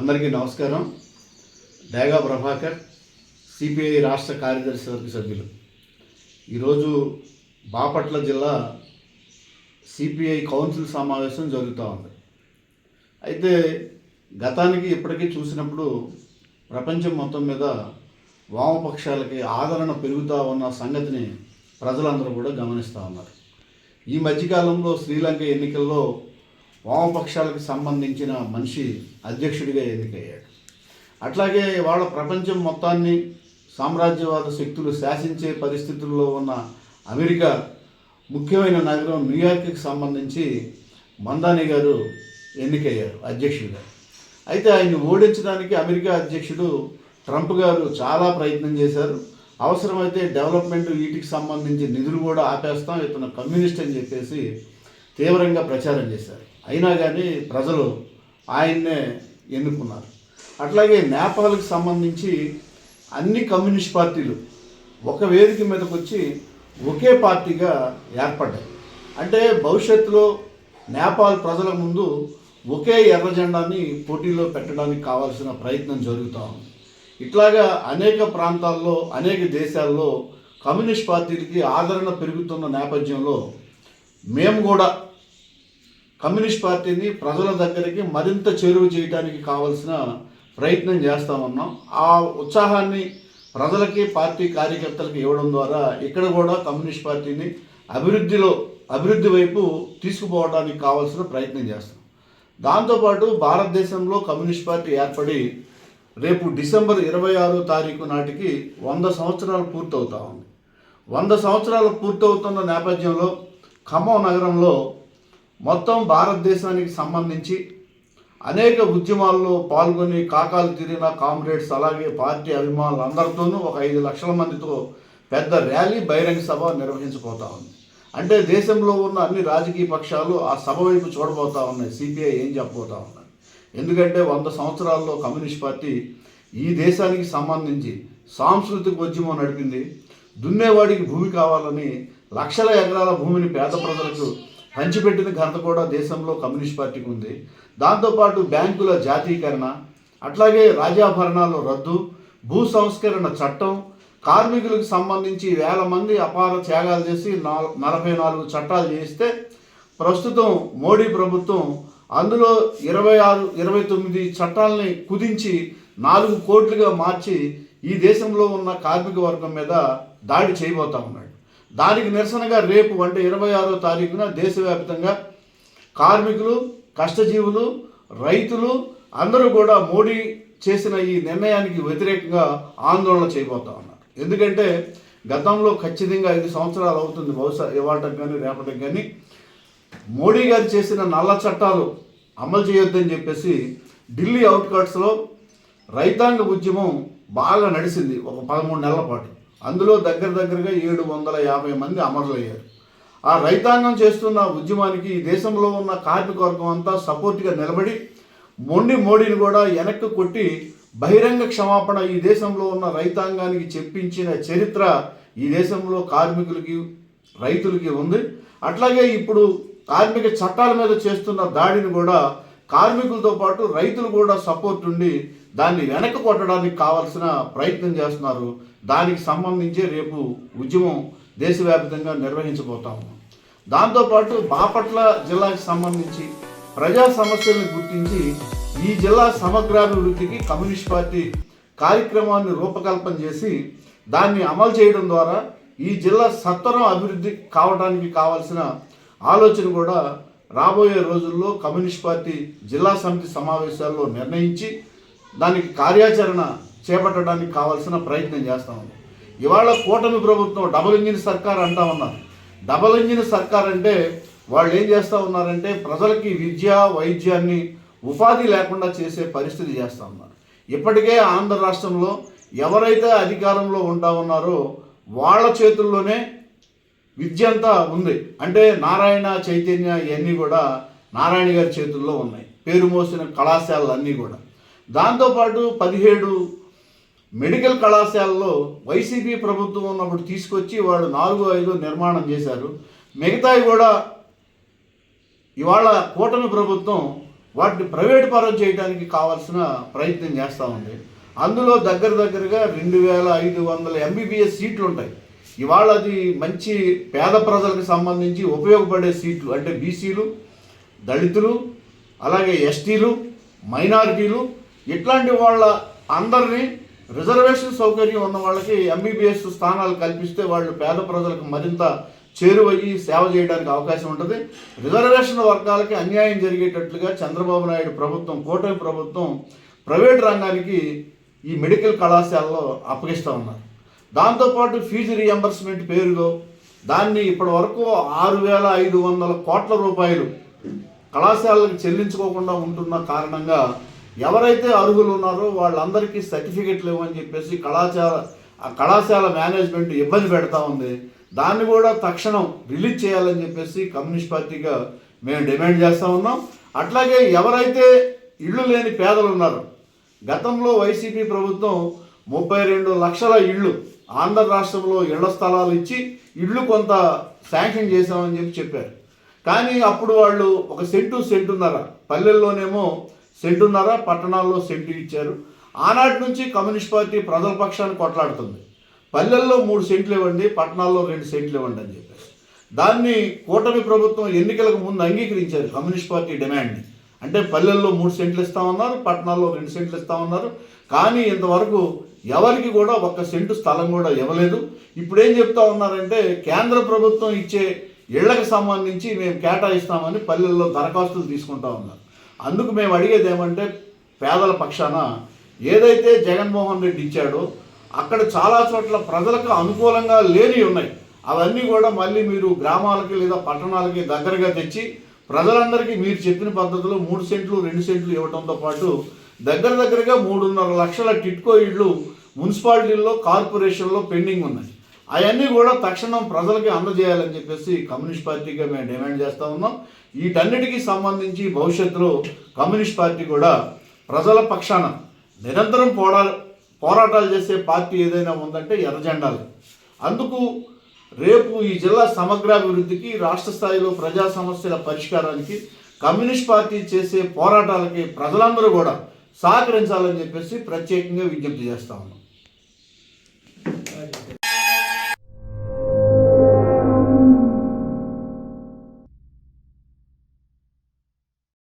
అందరికీ నమస్కారం. డేగా ప్రభాకర్ సిపిఐ రాష్ట్ర కార్యదర్శి వర్గ సభ్యులు. ఈరోజు బాపట్ల జిల్లా సిపిఐ కౌన్సిల్ సమావేశం జరుగుతూ ఉంది. అయితే గతానికి ఇప్పటికీ చూసినప్పుడు ప్రపంచం మొత్తం మీద వామపక్షాలకి ఆదరణ పెరుగుతూ ఉన్న సంగతిని ప్రజలందరూ కూడా గమనిస్తూ ఉన్నారు. ఈ మధ్యకాలంలో శ్రీలంక ఎన్నికల్లో వామపక్షాలకు సంబంధించిన మనిషి అధ్యక్షుడిగా ఎన్నికయ్యాడు. అట్లాగే వాళ్ళ ప్రపంచం మొత్తాన్ని సామ్రాజ్యవాద శక్తులు శాసించే పరిస్థితుల్లో ఉన్న అమెరికా ముఖ్యమైన నగరం న్యూయార్క్కి సంబంధించి మందాని గారు ఎన్నికయ్యారు అధ్యక్షుడిగా. అయితే ఆయన్ని ఓడించడానికి అమెరికా అధ్యక్షుడు ట్రంప్ గారు చాలా ప్రయత్నం చేశారు. అవసరమైతే డెవలప్మెంట్ వీటికి సంబంధించి నిధులు కూడా ఆపేస్తాం ఇతను కమ్యూనిస్ట్ అని చెప్పేసి తీవ్రంగా ప్రచారం చేశారు. అయినా కానీ ప్రజలు ఆయన్నే ఎన్నుకున్నారు. అట్లాగే నేపాల్కి సంబంధించి అన్ని కమ్యూనిస్ట్ పార్టీలు ఒక వేదిక మీదకి వచ్చి ఒకే పార్టీగా ఏర్పడ్డాయి. అంటే భవిష్యత్తులో నేపాల్ ప్రజల ముందు ఒకే ఎర్ర జెండాని పోటీలో పెట్టడానికి కావాల్సిన ప్రయత్నం జరుగుతూ ఉంది. ఇట్లాగా అనేక ప్రాంతాల్లో అనేక దేశాల్లో కమ్యూనిస్ట్ పార్టీలకి ఆదరణ పెరుగుతున్న నేపథ్యంలో మేము కూడా కమ్యూనిస్ట్ పార్టీని ప్రజల దగ్గరికి మరింత చేరువ చేయడానికి కావలసిన ప్రయత్నం చేస్తామన్నాం. ఆ ఉత్సాహాన్ని ప్రజలకి పార్టీ కార్యకర్తలకు ఇవ్వడం ద్వారా ఇక్కడ కూడా కమ్యూనిస్ట్ పార్టీని అభివృద్ధిలో అభివృద్ధి వైపు తీసుకుపోవడానికి కావాల్సిన ప్రయత్నం చేస్తాం. దాంతోపాటు భారతదేశంలో కమ్యూనిస్ట్ పార్టీ ఏర్పడి రేపు డిసెంబర్ ఇరవై ఆరో తారీఖు నాటికి వంద సంవత్సరాలు పూర్తవుతా ఉంది. వంద సంవత్సరాలు పూర్తవుతున్న నేపథ్యంలో ఖమ్మం నగరంలో మొత్తం భారతదేశానికి సంబంధించి అనేక ఉద్యమాల్లో పాల్గొని కాకాలు తిరిగిన కామ్రేడ్స్ అలాగే పార్టీ అభిమానులు అందరితోనూ ఒక ఐదు లక్షల మందితో పెద్ద ర్యాలీ బహిరంగ సభ నిర్వహించబోతా ఉంది. అంటే దేశంలో ఉన్న అన్ని రాజకీయ పక్షాలు ఆ సభ వైపు చూడబోతా ఉన్నాయి. సిపిఐ ఏం చెప్పబోతా ఉన్నాయి ఎందుకంటే వంద సంవత్సరాల్లో కమ్యూనిస్ట్ పార్టీ ఈ దేశానికి సంబంధించి సాంస్కృతిక ఉద్యమం నడిపింది. దున్నేవాడికి భూమి కావాలని లక్షల ఎకరాల భూమిని పేద ప్రజలకు పంచిపెట్టిన ఘనత కూడా దేశంలో కమ్యూనిస్ట్ పార్టీకి ఉంది. దాంతోపాటు బ్యాంకుల జాతీయకరణ అట్లాగే రాజాభరణాలు రద్దు భూ సంస్కరణ చట్టం కార్మికులకు సంబంధించి వేల మంది అపార త్యాగాలు చేసి నలభై నాలుగు చట్టాలు చేస్తే ప్రస్తుతం మోడీ ప్రభుత్వం అందులో ఇరవై ఆరు ఇరవై తొమ్మిది చట్టాలని కుదించి నాలుగు కోట్లుగా మార్చి ఈ దేశంలో ఉన్న కార్మిక వర్గం మీద దాడి చేయబోతా ఉన్నాడు. దానికి నిరసనగా రేపు అంటే ఇరవై ఆరో తారీఖున దేశవ్యాప్తంగా కార్మికులు కష్టజీవులు రైతులు అందరూ కూడా మోడీ చేసిన ఈ నిర్ణయానికి వ్యతిరేకంగా ఆందోళన చేయబోతా ఉన్నారు. ఎందుకంటే గతంలో ఖచ్చితంగా ఐదు సంవత్సరాలు అవుతుంది బహుశా ఇవాళకి కానీ రేపటికి కానీ. మోడీ గారు చేసిన నల్ల చట్టాలు అమలు చేయొద్దని చెప్పేసి ఢిల్లీ అవుట్కట్స్లో రైతాంగ ఉద్యమం బాగా నడిచింది ఒక పదమూడు నెలల పాటు. అందులో దగ్గర దగ్గరగా ఏడు వందల యాభై మంది అమరులయ్యారు. ఆ రైతాంగం చేస్తున్న ఉద్యమానికి ఈ దేశంలో ఉన్న కార్మిక వర్గం అంతా సపోర్ట్గా నిలబడి మొండి మోడీని కూడా వెనక్కి కొట్టి బహిరంగ క్షమాపణ ఈ దేశంలో ఉన్న రైతాంగానికి చెప్పించిన చరిత్ర ఈ దేశంలో కార్మికులకి రైతులకి ఉంది. అట్లాగే ఇప్పుడు కార్మిక చట్టాల మీద చేస్తున్న దాడిని కూడా కార్మికులతో పాటు రైతులు కూడా సపోర్ట్ ఉండి దాన్ని వెనక కొట్టడానికి కావాల్సిన ప్రయత్నం చేస్తున్నారు. దానికి సంబంధించి రేపు ఉద్యమం దేశవ్యాప్తంగా నిర్వహించబోతాము. దాంతోపాటు బాపట్ల జిల్లాకి సంబంధించి ప్రజా సమస్యలను గుర్తించి ఈ జిల్లా సమగ్రాభివృద్ధికి కమ్యూనిస్ట్ పార్టీ కార్యక్రమాన్ని రూపకల్పన చేసి దాన్ని అమలు చేయడం ద్వారా ఈ జిల్లా సత్వరం అభివృద్ధి కావడానికి కావాల్సిన ఆలోచన కూడా రాబోయే రోజుల్లో కమ్యూనిస్ట్ పార్టీ జిల్లా సమితి సమావేశాల్లో నిర్ణయించి దానికి కార్యాచరణ చేపట్టడానికి కావాల్సిన ప్రయత్నం చేస్తా ఉంది. ఇవాళ కూటమి ప్రభుత్వం డబుల్ ఇంజిన్ సర్కార్ అంటా ఉన్నారు. డబుల్ ఇంజిన్ సర్కార్ అంటే వాళ్ళు ఏం చేస్తూ ఉన్నారంటే ప్రజలకి విద్య వైద్యాన్ని ఉపాధి లేకుండా చేసే పరిస్థితి చేస్తూ ఉన్నారు. ఇప్పటికే ఆంధ్ర రాష్ట్రంలో ఎవరైతే అధికారంలో ఉంటా ఉన్నారో వాళ్ళ చేతుల్లోనే విద్య అంతా ఉంది. అంటే నారాయణ చైతన్య ఇవన్నీ కూడా నారాయణ గారి చేతుల్లో ఉన్నాయి. పేరు మోసిన కళాశాలలు అన్నీ కూడా. దాంతోపాటు పదిహేడు మెడికల్ కళాశాలలో వైసీపీ ప్రభుత్వం ఉన్నప్పుడు తీసుకొచ్చి వాళ్ళు నాలుగు ఐదు నిర్మాణం చేశారు. మిగతావి కూడా ఇవాళ కూటమి ప్రభుత్వం వాటిని ప్రైవేట్ పరం చేయడానికి కావాల్సిన ప్రయత్నం చేస్తూ ఉంది. అందులో దగ్గర దగ్గరగా రెండు వేల ఐదు వందల ఎంబీబీఎస్ సీట్లు ఉంటాయి. ఇవాళ అది మంచి పేద ప్రజలకు సంబంధించి ఉపయోగపడే సీట్లు అంటే బీసీలు దళితులు అలాగే ఎస్టీలు మైనారిటీలు ఇట్లాంటి వాళ్ళ అందరినీ రిజర్వేషన్ సౌకర్యం ఉన్న వాళ్ళకి ఎంబీబీఎస్ స్థానాలు కల్పిస్తే వాళ్ళు పేద ప్రజలకు మరింత చేరువయ్యి సేవ చేయడానికి అవకాశం ఉంటుంది. రిజర్వేషన్ వర్గాలకి అన్యాయం జరిగేటట్లుగా చంద్రబాబు నాయుడు ప్రభుత్వం కూటమి ప్రభుత్వం ప్రైవేట్ రంగానికి ఈ మెడికల్ కళాశాలలో అప్పగిస్తూ ఉన్నారు. దాంతోపాటు ఫీజు రియంబర్స్మెంట్ పేరులో దాన్ని ఇప్పటి వరకు ఆరు వేల ఐదు వందల కోట్ల రూపాయలు కళాశాలకు చెల్లించుకోకుండా ఉంటున్న కారణంగా ఎవరైతే అర్హులు ఉన్నారో వాళ్ళందరికీ సర్టిఫికెట్లు ఇవ్వని చెప్పేసి కళాశాల ఆ కళాశాల మేనేజ్మెంట్ ఇబ్బంది పెడతా ఉంది. దాన్ని కూడా తక్షణం రిలీజ్ చేయాలని చెప్పేసి కమ్యూనిస్ట్ పార్టీగా మేము డిమాండ్ చేస్తూ ఉన్నాం. అట్లాగే ఎవరైతే ఇళ్ళు లేని పేదలు ఉన్నారో గతంలో వైసీపీ ప్రభుత్వం ముప్పై రెండు లక్షల ఇళ్ళు ఆంధ్ర రాష్ట్రంలో ఇళ్ళ స్థలాలు ఇచ్చి ఇళ్ళు కొంత శాంక్షన్ చేశామని చెప్పి చెప్పారు. కానీ అప్పుడు వాళ్ళు ఒక సెంటు సెంటున్నర పల్లెల్లోనేమో సెంటున్నర? పట్టణాల్లో సెంటు ఇచ్చారు. ఆనాటి నుంచి కమ్యూనిస్ట్ పార్టీ ప్రజల పక్షాన్ని కొట్లాడుతుంది. పల్లెల్లో మూడు సెంట్లు ఇవ్వండి పట్టణాల్లో రెండు సెంట్లు ఇవ్వండి అని చెప్పేసి. దాన్ని కూటమి ప్రభుత్వం ఎన్నికలకు ముందు అంగీకరించారు కమ్యూనిస్ట్ పార్టీ డిమాండ్ని. అంటే పల్లెల్లో మూడు సెంట్లు ఇస్తామన్నారు పట్టణాల్లో రెండు సెంట్లు ఇస్తామన్నారు. కానీ ఇంతవరకు ఎవరికి కూడా ఒక్క సెంటు స్థలం కూడా ఇవ్వలేదు. ఇప్పుడు ఏం చెప్తా ఉన్నారంటే కేంద్ర ప్రభుత్వం ఇచ్చే ఇళ్ళకు సంబంధించి మేము కేటాయిస్తామని పల్లెల్లో దరఖాస్తులు తీసుకుంటా ఉన్నారు. అందుకు మేము అడిగేది ఏమంటే పేదల పక్షాన ఏదైతే జగన్మోహన్ రెడ్డి ఇచ్చాడో అక్కడ చాలా చోట్ల ప్రజలకు అనుకూలంగా లేని ఉన్నాయి. అవన్నీ కూడా మళ్ళీ మీరు గ్రామాలకి లేదా పట్టణాలకి దగ్గరగా తెచ్చి ప్రజలందరికీ మీరు చెప్పిన పద్ధతిలో మూడు సెంట్లు రెండు సెంట్లు ఇవ్వడంతో పాటు దగ్గర దగ్గరగా మూడున్నర లక్షల టిట్కో ఇళ్ళు మున్సిపాలిటీల్లో కార్పొరేషన్లో పెండింగ్ ఉన్నాయి. అవన్నీ కూడా తక్షణం ప్రజలకి అందజేయాలని చెప్పేసి కమ్యూనిస్ట్ పార్టీగా మేము డిమాండ్ చేస్తూ ఉన్నాం. వీటన్నిటికీ సంబంధించి భవిష్యత్తులో కమ్యూనిస్ట్ పార్టీ కూడా ప్రజల పక్షాన నిరంతరం పోరా పోరాటాలు చేసే పార్టీ ఏదైనా ఉందంటే ఎర్రజెండాలు అందుకు రేపు ఈ జిల్లా సమగ్రాభివృద్ధికి రాష్ట్ర స్థాయిలో ప్రజా సమస్యల పరిష్కారానికి కమ్యూనిస్ట్ పార్టీ చేసే పోరాటాలకి ప్రజలందరూ కూడా సహకరించాలని చెప్పేసి ప్రత్యేకంగా విజ్ఞప్తి చేస్తా ఉన్నాం.